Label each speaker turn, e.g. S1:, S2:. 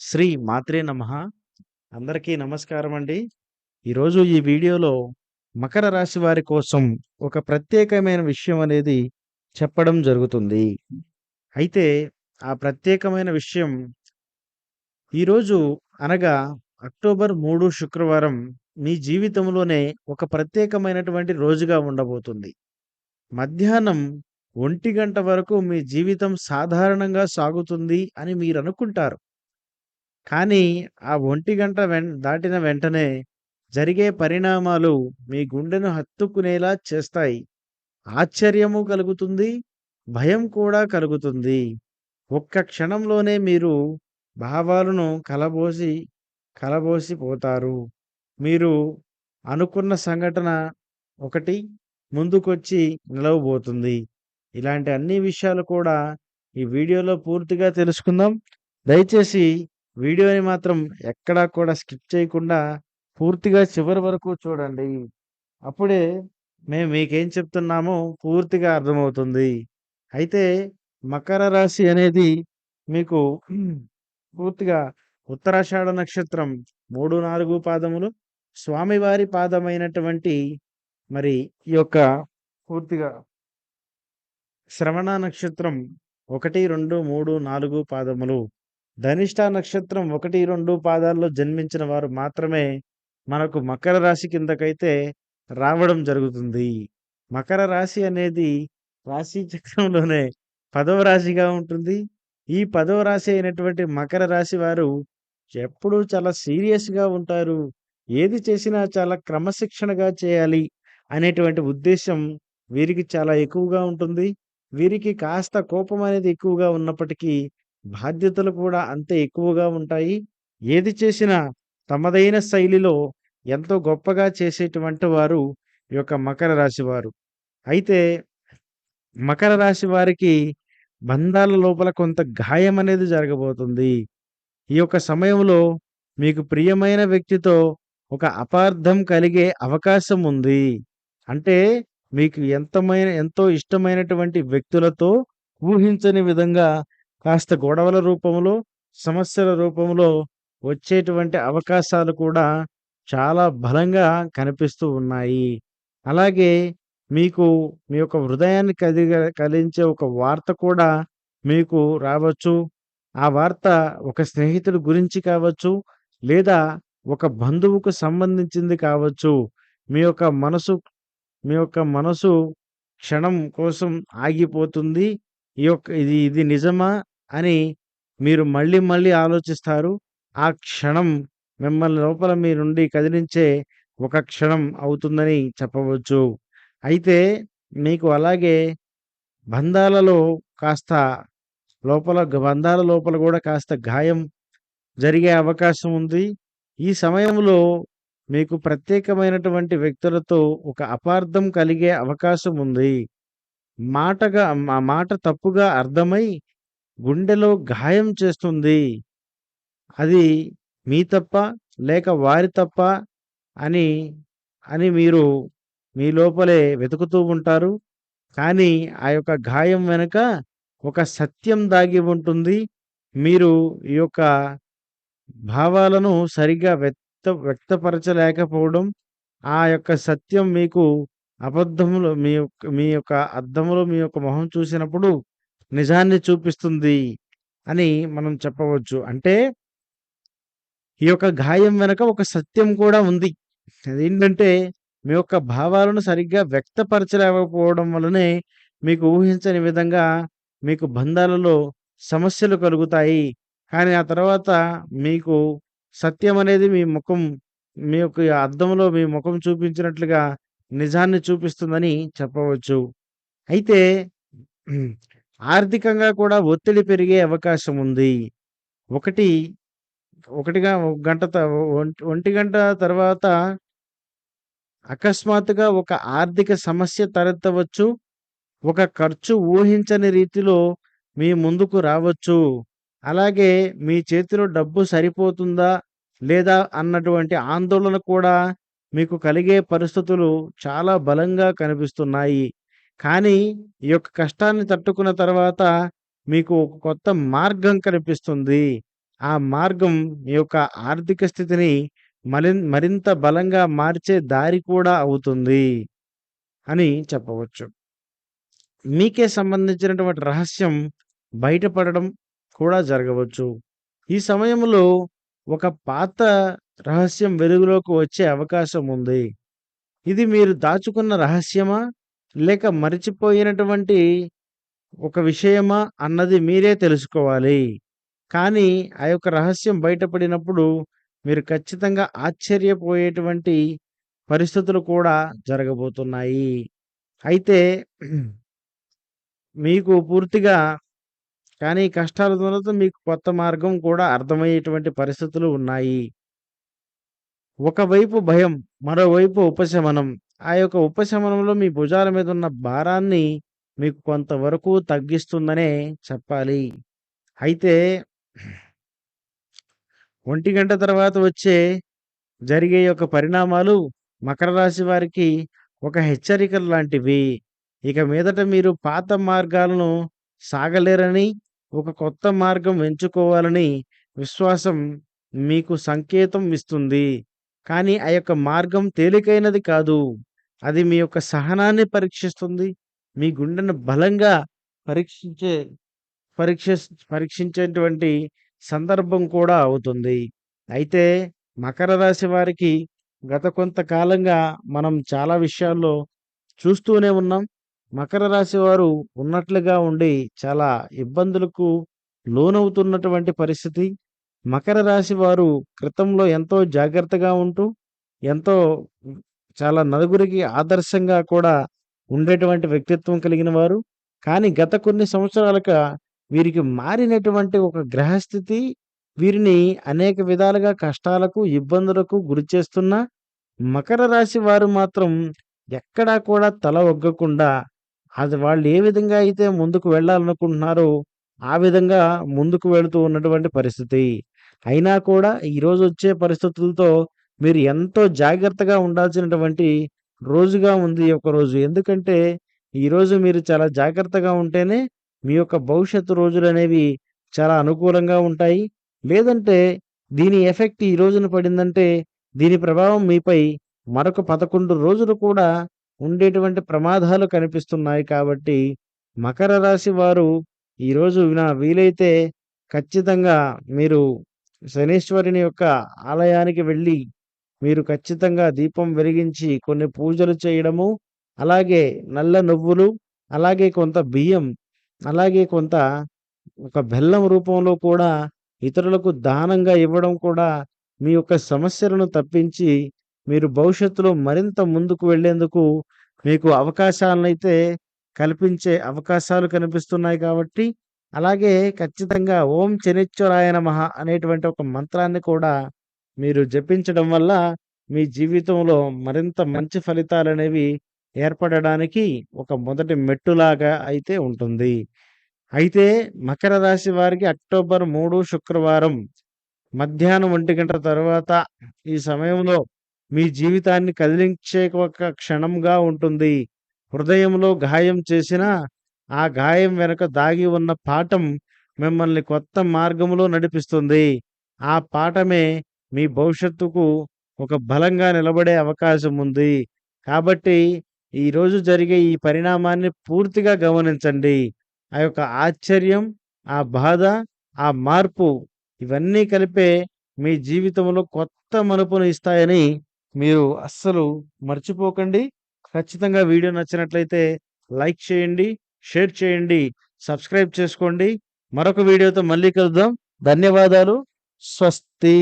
S1: శ్రీ మాత్రే నమః. అందరికీ నమస్కారం అండి. ఈరోజు ఈ వీడియోలో మకర రాశి వారి కోసం ఒక ప్రత్యేకమైన విషయం అనేది చెప్పడం జరుగుతుంది. అయితే ఆ ప్రత్యేకమైన విషయం ఈరోజు అనగా అక్టోబర్ మూడు శుక్రవారం మీ జీవితంలోనే ఒక ప్రత్యేకమైనటువంటి రోజుగా ఉండబోతుంది. మధ్యాహ్నం ఒంటి గంట వరకు మీ జీవితం సాధారణంగా సాగుతుంది అని మీరు అనుకుంటారు కానీ ఆ ఒంటి గంట వెన్ దాటిన వెంటనే జరిగే పరిణామాలు మీ గుండెను హత్తుకునేలా చేస్తాయి. ఆశ్చర్యము కలుగుతుంది. భయం కూడా కలుగుతుంది. ఒక్క క్షణంలోనే మీరు భావాలను కలబోసి కలబోసిపోతారు. మీరు అనుకున్న సంఘటన ఒకటి ముందుకొచ్చి నిలవబోతుంది. ఇలాంటి అన్ని విషయాలు కూడా ఈ వీడియోలో పూర్తిగా తెలుసుకుందాం. దయచేసి వీడియోని మాత్రం ఎక్కడా కూడా స్కిప్ చేయకుండా పూర్తిగా చివరి వరకు చూడండి. అప్పుడే మేము మీకేం చెప్తున్నామో పూర్తిగా అర్థమవుతుంది. అయితే మకర రాశి అనేది మీకు పూర్తిగా ఉత్తరాషాఢ నక్షత్రం 3, 4 పాదములు, స్వామివారి పాదమైనటువంటి మరి ఈ యొక్క పూర్తిగా శ్రవణ నక్షత్రం 1, 2, 3, 4 పాదములు. ధనిష్ట నక్షత్రం 1, 2 పాదాల్లో జన్మించిన వారు మాత్రమే మనకు మకర రాశి కిందకైతే రావడం జరుగుతుంది. మకర రాశి అనేది రాశి చక్రంలోనే పదవ రాశిగా ఉంటుంది. ఈ పదవ రాశి అయినటువంటి మకర రాశి వారు ఎప్పుడూ చాలా సీరియస్‌గా ఉంటారు. ఏది చేసినా చాలా క్రమశిక్షణగా చేయాలి అనేటువంటి ఉద్దేశం వీరికి చాలా ఎక్కువగా ఉంటుంది. వీరికి కాస్త కోపం అనేది ఎక్కువగా ఉన్నప్పటికీ బాధ్యతలు కూడా అంతే ఎక్కువగా ఉంటాయి. ఏది చేసినా తమదైన శైలిలో ఎంతో గొప్పగా చేసేటువంటి వారు ఈ యొక్క మకర రాశి వారు. అయితే మకర రాశి వారికి బంధాల లోపల కొంత గాయం అనేది జరగబోతుంది. ఈ యొక్క సమయంలో మీకు ప్రియమైన వ్యక్తితో ఒక అపార్థం కలిగే అవకాశం ఉంది. అంటే మీకు ఎంతమైన ఎంతో ఇష్టమైనటువంటి వ్యక్తులతో ఊహించని విధంగా కాస్త గొడవల రూపంలో, సమస్యల రూపంలో వచ్చేటువంటి అవకాశాలు కూడా చాలా బలంగా కనిపిస్తూ ఉన్నాయి. అలాగే మీకు మీ యొక్క హృదయాన్ని కది కలిగించే ఒక వార్త కూడా మీకు రావచ్చు. ఆ వార్త ఒక స్నేహితుడి గురించి కావచ్చు, లేదా ఒక బంధువుకు సంబంధించింది కావచ్చు. మీ యొక్క మనసు మీ యొక్క మనసు క్షణం కోసం ఆగిపోతుంది. ఈ యొక్క ఇది ఇది నిజమా అని మీరు మళ్ళీ మళ్ళీ ఆలోచిస్తారు. ఆ క్షణం మిమ్మల్ని లోపల మీ నుండి కదిలించే ఒక క్షణం అవుతుందని చెప్పవచ్చు. అయితే మీకు అలాగే బంధాలలో కాస్త లోపల బంధాల లోపల కూడా కాస్త గాయం జరిగే అవకాశం ఉంది. ఈ సమయంలో మీకు ప్రత్యేకమైనటువంటి వ్యక్తులతో ఒక అపార్థం కలిగే అవకాశం ఉంది. మాటగా మా మాట తప్పుగా అర్థమై గుండెలో గాయం చేస్తుంది. అది మీ తప్ప లేక వారి తప్ప అని, అని మీరు మీ లోపలే వెతుకుతూ ఉంటారు. కానీ ఆ యొక్క గాయం వెనుక ఒక సత్యం దాగి ఉంటుంది. మీరు ఈ యొక్క భావాలను సరిగ్గా వ్యక్త వ్యక్తపరచలేకపోవడం, ఆ యొక్క సత్యం మీకు అబద్ధములు మీ యొక్క మీ యొక్క అద్దంలో మీ యొక్క మొహం చూసినప్పుడు నిజాన్ని చూపిస్తుంది అని మనం చెప్పవచ్చు. అంటే ఈ యొక్క గాయం వెనక ఒక సత్యం కూడా ఉంది. అదేంటంటే మీ యొక్క భావాలను సరిగ్గా వ్యక్తపరచలేకపోవడం వలనే మీకు ఊహించని విధంగా మీకు బంధాలలో సమస్యలు కలుగుతాయి. కానీ ఆ తర్వాత మీకు సత్యం అనేది మీ ముఖం మీ యొక్క అద్దంలో మీ ముఖం చూపించినట్లుగా నిజాన్ని చూపిస్తుందని చెప్పవచ్చు. అయితే ఆర్థికంగా కూడా ఒత్తిడి పెరిగే అవకాశం ఉంది. ఒకటి ఒకటిగా గంట త ఒంటి ఒంటి గంట తర్వాత అకస్మాత్తుగా ఒక ఆర్థిక సమస్య తలెత్తవచ్చు. ఒక ఖర్చు ఊహించని రీతిలో మీ ముందుకు రావచ్చు. అలాగే మీ చేతిలో డబ్బు సరిపోతుందా? లేదా? అన్నటువంటి ఆందోళన కూడా మీకు కలిగే పరిస్థితులు చాలా బలంగా కనిపిస్తున్నాయి. కానీ ఈ యొక్క కష్టాన్ని తట్టుకున్న తర్వాత మీకు ఒక కొత్త మార్గం కనిపిస్తుంది. ఆ మార్గం మీ యొక్క ఆర్థిక స్థితిని మరి మరింత బలంగా మార్చే దారి కూడా అవుతుంది అని చెప్పవచ్చు. మీకే సంబంధించినటువంటి రహస్యం బయటపడడం కూడా జరగవచ్చు. ఈ సమయంలో ఒక పాత రహస్యం వెలుగులోకి వచ్చే అవకాశం ఉంది. ఇది మీరు దాచుకున్న రహస్యమా? లేక మరిచిపోయినటువంటి ఒక విషయమా అన్నది మీరే తెలుసుకోవాలి. కానీ ఆ యొక్క రహస్యం బయటపడినప్పుడు మీరు ఖచ్చితంగా ఆశ్చర్యపోయేటువంటి పరిస్థితులు కూడా జరగబోతున్నాయి. అయితే మీకు పూర్తిగా కానీ కష్టాల ద్వారా మీకు కొత్త మార్గం కూడా అర్థమయ్యేటువంటి పరిస్థితులు ఉన్నాయి. ఒకవైపు భయం, మరోవైపు ఉపశమనం. ఆ యొక్క ఉపశమనంలో మీ భుజాల మీద ఉన్న భారాన్ని మీకు కొంతవరకు తగ్గిస్తుందనే చెప్పాలి. అయితే ఒంటి గంట తర్వాత వచ్చే జరిగే యొక్క పరిణామాలు మకర రాశి వారికి ఒక హెచ్చరికలు లాంటివి. ఇక మీదట మీరు పాత మార్గాలను సాగలేరని, ఒక కొత్త మార్గం ఎంచుకోవాలని విశ్వాసం మీకు సంకేతం ఇస్తుంది. కానీ ఆ యొక్క మార్గం తేలికైనది కాదు. అది మీ యొక్క సహనాన్ని పరీక్షిస్తుంది. మీ గుండెను బలంగా పరీక్షించే పరీక్ష పరీక్షించేటువంటి సందర్భం కూడా అవుతుంది. అయితే మకర రాశి వారికి గత కొంతకాలంగా మనం చాలా విషయాల్లో చూస్తూనే ఉన్నాం. మకర రాశి వారు ఉన్నట్లుగా ఉండి చాలా ఇబ్బందులకు లోనవుతున్నటువంటి పరిస్థితి. మకర రాశి వారు క్రితంలో ఎంతో జాగ్రత్తగా ఉంటూ, ఎంతో చాలా నలుగురికి ఆదర్శంగా కూడా ఉండేటువంటి వ్యక్తిత్వం కలిగిన వారు. కానీ గత కొన్ని సంవత్సరాలుగా వీరికి మారినటువంటి ఒక గ్రహస్థితి వీరిని అనేక విధాలుగా కష్టాలకు, ఇబ్బందులకు గురి చేస్తున్న మకర రాశి వారు మాత్రం ఎక్కడా కూడా తల ఒగ్గకుండా అది వాళ్ళు ఏ విధంగా అయితే ముందుకు వెళ్ళాలనుకుంటున్నారో ఆ విధంగా ముందుకు వెళుతూ ఉన్నటువంటి పరిస్థితి. అయినా కూడా ఈరోజు వచ్చే పరిస్థితులతో మీరు ఎంతో జాగ్రత్తగా ఉండాల్సినటువంటి రోజుగా ఉంది ఈ యొక్క రోజు. ఎందుకంటే ఈరోజు మీరు చాలా జాగ్రత్తగా ఉంటేనే మీ యొక్క భవిష్యత్తు రోజులనేవి చాలా అనుకూలంగా ఉంటాయి. లేదంటే దీని ఎఫెక్ట్ ఈ రోజున పడిందంటే దీని ప్రభావం మీపై మరొక 11 రోజులు కూడా ఉండేటువంటి ప్రమాదాలు కనిపిస్తున్నాయి కాబట్టి మకర రాశి వారు ఈరోజు నా వీలైతే ఖచ్చితంగా మీరు శనీశ్వరుని యొక్క ఆలయానికి వెళ్ళి మీరు ఖచ్చితంగా దీపం వెలిగించి కొన్ని పూజలు చేయడము, అలాగే నల్ల నువ్వులు, అలాగే కొంత బియ్యం, అలాగే కొంత ఒక బెల్లం రూపంలో కూడా ఇతరులకు దానంగా ఇవ్వడం కూడా మీ యొక్క సమస్యలను తప్పించి మీరు భవిష్యత్తులో మరింత ముందుకు వెళ్ళేందుకు మీకు అవకాశాలనైతే కల్పించే అవకాశాలు కనిపిస్తున్నాయి కాబట్టి అలాగే ఖచ్చితంగా ఓం శనిశ్చరాయ మహ అనేటువంటి ఒక మంత్రాన్ని కూడా మీరు జపించడం వల్ల మీ జీవితంలో మరింత మంచి ఫలితాలు అనేవి ఏర్పడడానికి ఒక మొదటి మెట్టులాగా అయితే ఉంటుంది. అయితే మకర రాశి వారికి అక్టోబర్ మూడు శుక్రవారం మధ్యాహ్నం ఒంటి గంట తర్వాత ఈ సమయంలో మీ జీవితాన్ని కదిలించే ఒక క్షణంగా ఉంటుంది. హృదయంలో గాయం చేసిన ఆ గాయం వెనుక దాగి ఉన్న పాఠం మిమ్మల్ని కొత్త మార్గంలో నడిపిస్తుంది. ఆ పాఠమే మీ భవిష్యత్తుకు ఒక బలంగా నిలబడే అవకాశం ఉంది. కాబట్టి ఈరోజు జరిగే ఈ పరిణామాన్ని పూర్తిగా గమనించండి. ఆ యొక్క ఆశ్చర్యం, ఆ బాధ, ఆ మార్పు ఇవన్నీ కలిపే మీ జీవితంలో కొత్త మలుపును ఇస్తాయని మీరు అస్సలు మర్చిపోకండి. ఖచ్చితంగా వీడియో నచ్చినట్లయితే లైక్ చేయండి, షేర్ చేయండి, సబ్స్క్రైబ్ చేసుకోండి. మరొక వీడియోతో మళ్ళీ కలుద్దాం. ధన్యవాదాలు. స్వస్తి.